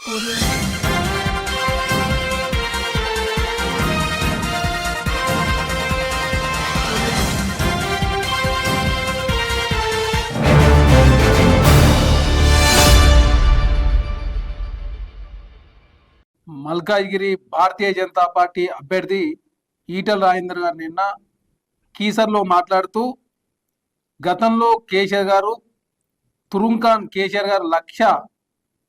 మల్కాజ్గిరి భారతీయ Janata party అభ్యర్థి ఈటల రాజేందర్ గారు నిన్న కీసర్లో మాట్లాడుతూ గతంలో కేసీఆర్ గారు తురుంఖాన్ కేసీఆర్ గారు లక్ష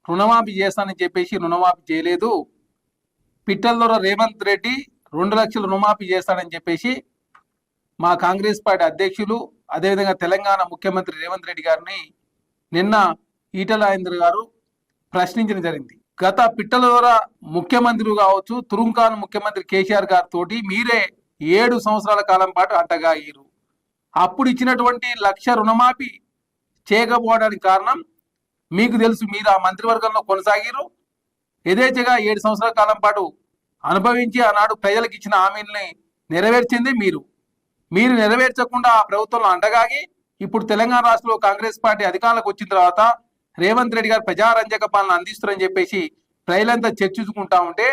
రుణమాఫీ చేస్తానని చెప్పేసి రుణమాఫీ చేయలేదు. పిట్టల రేవంత్ రెడ్డి రెండు లక్షలు రుణమాఫీ చేస్తాడని చెప్పేసి మా కాంగ్రెస్ పార్టీ అధ్యక్షులు అదేవిధంగా తెలంగాణ ముఖ్యమంత్రి రేవంత్ రెడ్డి గారిని నిన్న ఈటల గారు ప్రశ్నించడం జరిగింది. గత పిట్టల ద్వారా ముఖ్యమంత్రి కావచ్చు తురుంకాను ముఖ్యమంత్రి కేసీఆర్ గారితో మీరే ఏడు సంవత్సరాల కాలం పాటు అంటగాయిరు అప్పుడు ఇచ్చినటువంటి లక్ష రుణమాఫీ చేయకపోవడానికి కారణం మీకు తెలుసు మీరు ఆ మంత్రివర్గంలో కొనసాగిరు యథేచ్ఛగా ఏడు సంవత్సరాల కాలం పాటు అనుభవించి ఆనాడు ప్రజలకు ఇచ్చిన హామీల్ని నెరవేర్చింది మీరు. మీరు నెరవేర్చకుండా ఆ ప్రభుత్వంలో అండగాగి ఇప్పుడు తెలంగాణ రాష్ట్రంలో కాంగ్రెస్ పార్టీ అధికారంలోకి వచ్చిన తర్వాత రేవంత్ రెడ్డి గారు ప్రజారంజక పాలన అందిస్తారని చెప్పేసి ప్రజలంతా చర్చించుకుంటా ఉంటే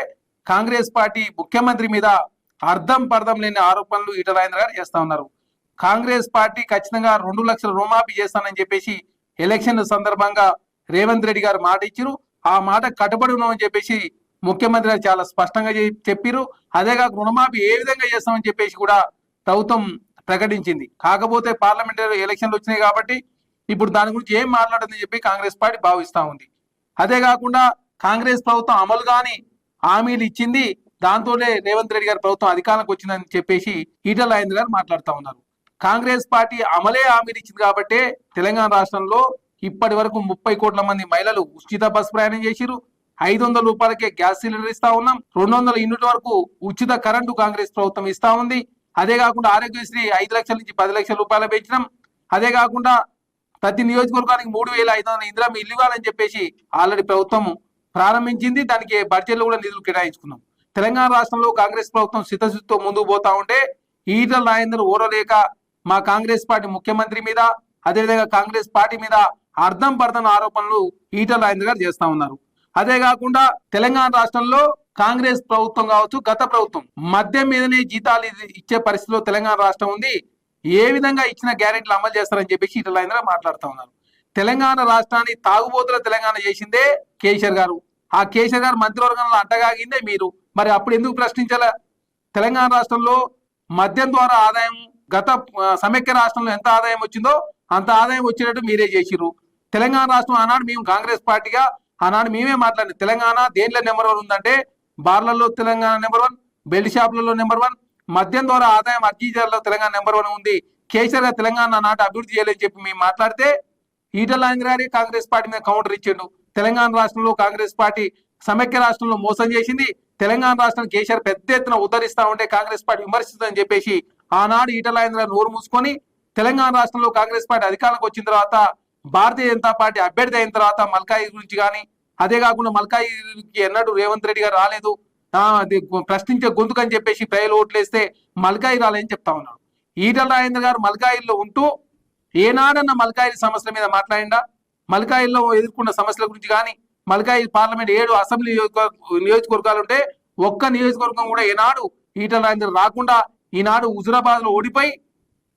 కాంగ్రెస్ పార్టీ ముఖ్యమంత్రి మీద అర్థం పర్థం లేని ఆరోపణలు ఈట రాజేంద్ర గారు చేస్తా ఉన్నారు. కాంగ్రెస్ పార్టీ ఖచ్చితంగా రెండు లక్షల రుణమాఫీ చేస్తానని చెప్పేసి ఎలక్షన్ సందర్భంగా రేవంత్ రెడ్డి గారు మాట ఇచ్చారు. ఆ మాట కట్టుబడి ఉన్నామని చెప్పేసి ముఖ్యమంత్రి గారు చాలా స్పష్టంగా చెప్పారు. అదేగాక అదే కాక రుణమాఫీ ఏ విధంగా చేస్తామని చెప్పేసి కూడా ప్రభుత్వం ప్రకటించింది. కాకపోతే పార్లమెంటరీ ఎలక్షన్లు వచ్చినాయి కాబట్టి ఇప్పుడు దాని గురించి ఏం మాట్లాడదని చెప్పి కాంగ్రెస్ పార్టీ భావిస్తా ఉంది. అదే కాకుండా కాంగ్రెస్ ప్రభుత్వం అమలు కాని హామీలు ఇచ్చింది. దాంతోనే రేవంత్ రెడ్డి గారి ప్రభుత్వం అధికారంలోకి వచ్చిందని చెప్పేసి ఈటల రాజేంద్ర గారు మాట్లాడుతూ ఉన్నారు. కాంగ్రెస్ పార్టీ అమలే హామీలు ఇచ్చింది కాబట్టే తెలంగాణ రాష్ట్రంలో ఇప్పటి వరకు ముప్పై కోట్ల మంది మహిళలు ఉచిత బస్ ప్రయాణం చేసిరు ఐదు వందల రూపాయలకే గ్యాస్ సిలిండర్ ఇస్తా ఉన్నాం. రెండు వందల యూనిట్ వరకు ఉచిత కరెంటు కాంగ్రెస్ ప్రభుత్వం ఇస్తా ఉంది. అదే కాకుండా ఆరోగ్యశ్రీ ఐదు లక్షల నుంచి పది లక్షల రూపాయలు పెంచడం అదే కాకుండా ప్రతి నియోజకవర్గానికి మూడు వేల ఐదు వందల ఇందిరా ఇల్లు ఇవ్వాలని చెప్పేసి ఆల్రెడీ ప్రభుత్వం ప్రారంభించింది. దానికి బడ్జెట్లో కూడా నిధులు కేటాయించుకున్నాం. తెలంగాణ రాష్ట్రంలో కాంగ్రెస్ ప్రభుత్వం సిద్ధశుద్ధితో ముందుకు పోతా ఉంటే ఈటల రాజేందర్ ఓరలేక మా కాంగ్రెస్ పార్టీ ముఖ్యమంత్రి మీద అదేవిధంగా కాంగ్రెస్ పార్టీ మీద అర్థం పర్థం ఆరోపణలు ఈటల రాజేంద్ర గారు చేస్తా ఉన్నారు. అదే కాకుండా తెలంగాణ రాష్ట్రంలో కాంగ్రెస్ ప్రభుత్వం కావచ్చు గత ప్రభుత్వం మద్యం మీదనే జీతాలు ఇచ్చే పరిస్థితిలో తెలంగాణ రాష్ట్రం ఉంది. ఏ విధంగా ఇచ్చిన గ్యారెంటీలు అమలు చేస్తారని చెప్పేసి ఈటల రాజేంద్ర మాట్లాడుతూ ఉన్నారు. తెలంగాణ రాష్ట్రాన్ని తాగుబోతుల తెలంగాణ చేసిందే కేసీఆర్ గారు. ఆ కేసీఆర్ గారు మంత్రివర్గంలో అడ్డగాగిందే మీరు. మరి అప్పుడు ఎందుకు ప్రశ్నించాల? తెలంగాణ రాష్ట్రంలో మద్యం ద్వారా ఆదాయం గత సమైక్య రాష్ట్రంలో ఎంత ఆదాయం వచ్చిందో అంత ఆదాయం వచ్చేటట్టు మీరే చేసిరు తెలంగాణ రాష్ట్రం ఆనాడు మేము కాంగ్రెస్ పార్టీగా ఆనాడు మేమే మాట్లాడి తెలంగాణ దేంట్లో నెంబర్ వన్ ఉందంటే బార్లలో తెలంగాణ నెంబర్ వన్ బెల్ట్ షాపులలో నెంబర్ వన్ మద్యం ద్వారా ఆదాయం అర్జీజాల్లో తెలంగాణ నెంబర్ వన్ ఉంది. కేసీఆర్ తెలంగాణ నాటి అభివృద్ధి చేయాలని చెప్పి మేము మాట్లాడితే ఈటల రాజేంద్ర గారి కాంగ్రెస్ పార్టీ మీద కౌంటర్ ఇచ్చిండు. తెలంగాణ రాష్ట్రంలో కాంగ్రెస్ పార్టీ సమైక్య రాష్ట్రంలో మోసం చేసింది. తెలంగాణ రాష్ట్రం కేసీఆర్ పెద్ద ఎత్తున ఉద్ధరిస్తా ఉంటే కాంగ్రెస్ పార్టీ విమర్శిస్తుందని చెప్పేసి ఆనాడు ఈటల రాజేంద్ర నోరు మూసుకొని తెలంగాణ రాష్ట్రంలో కాంగ్రెస్ పార్టీ అధికారంలోకి వచ్చిన తర్వాత భారతీయ జనతా పార్టీ అభ్యర్థి అయిన తర్వాత మల్కాయి గురించి కానీ అదే కాకుండా మల్కాయికి ఎన్నడూ రేవంత్ రెడ్డి గారు రాలేదు. ప్రశ్నించే అది ప్రశ్నించే చెప్పేసి ప్రజలు ఓట్లేస్తే మల్కాయి రాలేదని చెప్తా ఉన్నాడు. ఈటల రాజేంద్ర గారు మల్కాయిల్లో ఉంటూ ఏనాడన్న మల్కాయి సమస్యల మీద మాట్లాడిందా మల్కాయిల్లో ఎదుర్కొన్న సమస్యల గురించి కానీ మల్కాయి పార్లమెంట్ ఏడు అసెంబ్లీ నియోజకవర్గాలు ఉంటే ఒక్క నియోజకవర్గం కూడా ఏనాడు ఈటల రాజేంద్ర రాకుండా ఈనాడు హుజురాబాద్లో ఓడిపోయి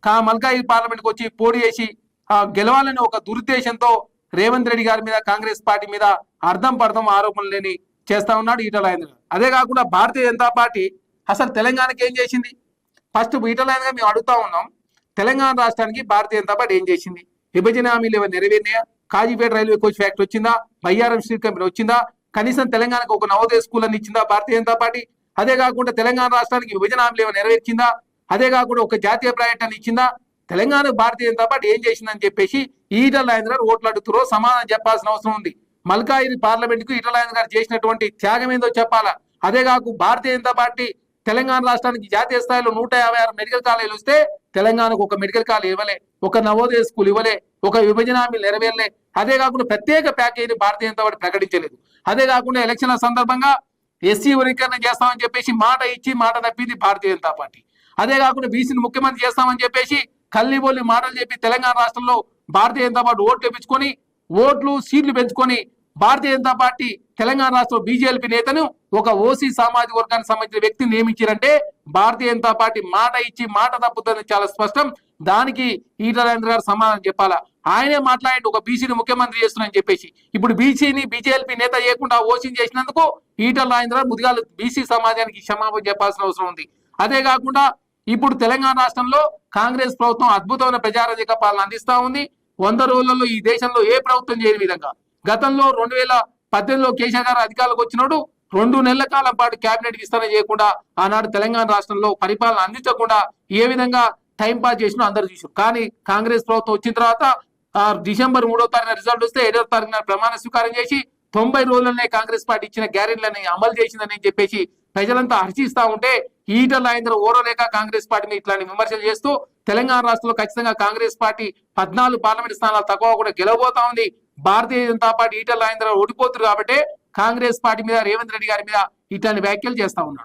కా మల్కాయి పార్లమెంట్కి వచ్చి పోటీ చేసి గెలవాలని ఒక దురుద్దేశంతో రేవంత్ రెడ్డి గారి మీద కాంగ్రెస్ పార్టీ మీద అర్థం పర్థం ఆరోపణలు లేని చేస్తా ఉన్నాడు ఈటల అదే కాకుండా భారతీయ జనతా పార్టీ అసలు తెలంగాణకి ఏం చేసింది? ఫస్ట్ ఈటల మేము అడుగుతా ఉన్నాం తెలంగాణ రాష్ట్రానికి భారతీయ జనతా పార్టీ ఏం చేసింది? విభజన హామీలు ఏమైనా నెరవేరినాయా? కాజీపేట రైల్వే కోచ్ ఫ్యాక్టరీ వచ్చిందా? బయ్యారం స్టీల్ కంపెనీ వచ్చిందా? కనీసం తెలంగాణకు ఒక నవోదయ స్కూల్ అని ఇచ్చిందా భారతీయ జనతా పార్టీ? అదే కాకుండా తెలంగాణ రాష్ట్రానికి విభజన హామీలు ఏమైనా నెరవేర్చిందా? అదే కాకుండా ఒక జాతీయ ప్రాజెక్ట్ ఇచ్చిందా? తెలంగాణ భారతీయ జనతా పార్టీ ఏం చేసిందని చెప్పేసి ఈటల రాజేంద్ర గారు ఓట్లు అడుగుతారో సమాధానం చెప్పాల్సిన అవసరం ఉంది. మల్కాయి పార్లమెంట్కు ఈటల రాజేంద్ర గారు చేసినటువంటి త్యాగం ఏందో చెప్పాలా? అదే కాకు భారతీయ జనతా పార్టీ తెలంగాణ రాష్ట్రానికి జాతీయ స్థాయిలో నూట యాభై ఆరు మెడికల్ కాలేజీలు వస్తే తెలంగాణకు ఒక మెడికల్ కాలేజ్ ఇవ్వలే ఒక నవోదయ స్కూల్ ఇవ్వలే ఒక విభజన హామీలు నెరవేరలే. అదే కాకుండా ప్రత్యేక ప్యాకేజీని భారతీయ జనతా పార్టీ ప్రకటించలేదు. అదే కాకుండా ఎలక్షన్ల సందర్భంగా ఎస్సీ వర్గీకరణ చేస్తామని చెప్పేసి మాట ఇచ్చి మాట తప్పింది భారతీయ జనతా పార్టీ. అదే కాకుండా బీసీని ముఖ్యమంత్రి చేస్తామని చెప్పేసి కల్లిబోలి మాటలు చెప్పి తెలంగాణ రాష్ట్రంలో భారతీయ జనతా పార్టీ ఓట్లు తెప్పించుకొని ఓట్లు సీట్లు పెంచుకొని భారతీయ జనతా పార్టీ తెలంగాణ రాష్ట్ర బీజేపీ నేతను ఒక ఓసీ సామాజిక వర్గానికి సంబంధించిన వ్యక్తిని నియమించారంటే భారతీయ జనతా పార్టీ మాట ఇచ్చి మాట తప్పుతుందని చాలా స్పష్టం. దానికి ఈటల రాజేంద్ర గారు సమాధానం చెప్పాలా? ఆయనే మాట్లాడి ఒక బీసీని ముఖ్యమంత్రి చేస్తున్నారని చెప్పేసి. ఇప్పుడు బీసీని బీజేపీ నేత చేయకుండా ఓసీని చేసినందుకు ఈటల రాజేంద్ర ముదిగాలు బీసీ సమాజానికి క్షమాపణ చెప్పాల్సిన అవసరం ఉంది. అదే కాకుండా ఇప్పుడు తెలంగాణ రాష్ట్రంలో కాంగ్రెస్ ప్రభుత్వం అద్భుతమైన ప్రజారాజక పాలన అందిస్తా ఉంది. వంద రోజులలో ఈ దేశంలో ఏ ప్రభుత్వం చేయని విధంగా. గతంలో రెండు వేల పద్దెనిమిదిలో కేసీఆర్ గారు అధికారులకు వచ్చినప్పుడు రెండు నెలల కాలం పాటు కేబినెట్ విస్తరణ చేయకుండా ఆనాడు తెలంగాణ రాష్ట్రంలో పరిపాలన అందించకుండా ఏ విధంగా టైం పాస్ చేసినా అందరు చూసారు కానీ కాంగ్రెస్ ప్రభుత్వం వచ్చిన తర్వాత ఆ డిసెంబర్ మూడో తారీఖున రిజల్ట్ వస్తే ఏడో తారీఖున ప్రమాణ స్వీకారం చేసి తొంభై రోజులనే కాంగ్రెస్ పార్టీ ఇచ్చిన గ్యారెంటీలని అమలు చేసిందని చెప్పేసి ప్రజలంతా హర్షిస్తా ఉంటే ఈటల రాజేంద్ర ఓరలేక కాంగ్రెస్ పార్టీని ఇట్లాంటి విమర్శలు చేస్తూ తెలంగాణ రాష్ట్రంలో ఖచ్చితంగా కాంగ్రెస్ పార్టీ పద్నాలుగు పార్లమెంట్ స్థానాలు తక్కువ కూడా గెలవబోతా ఉంది. భారతీయ జనతా పార్టీ ఈటల రాజేంద్ర ఓడిపోతున్నారు కాబట్టి కాంగ్రెస్ పార్టీ మీద రేవంత్ రెడ్డి గారి మీద ఇట్లాంటి వ్యాఖ్యలు చేస్తా ఉన్నాడు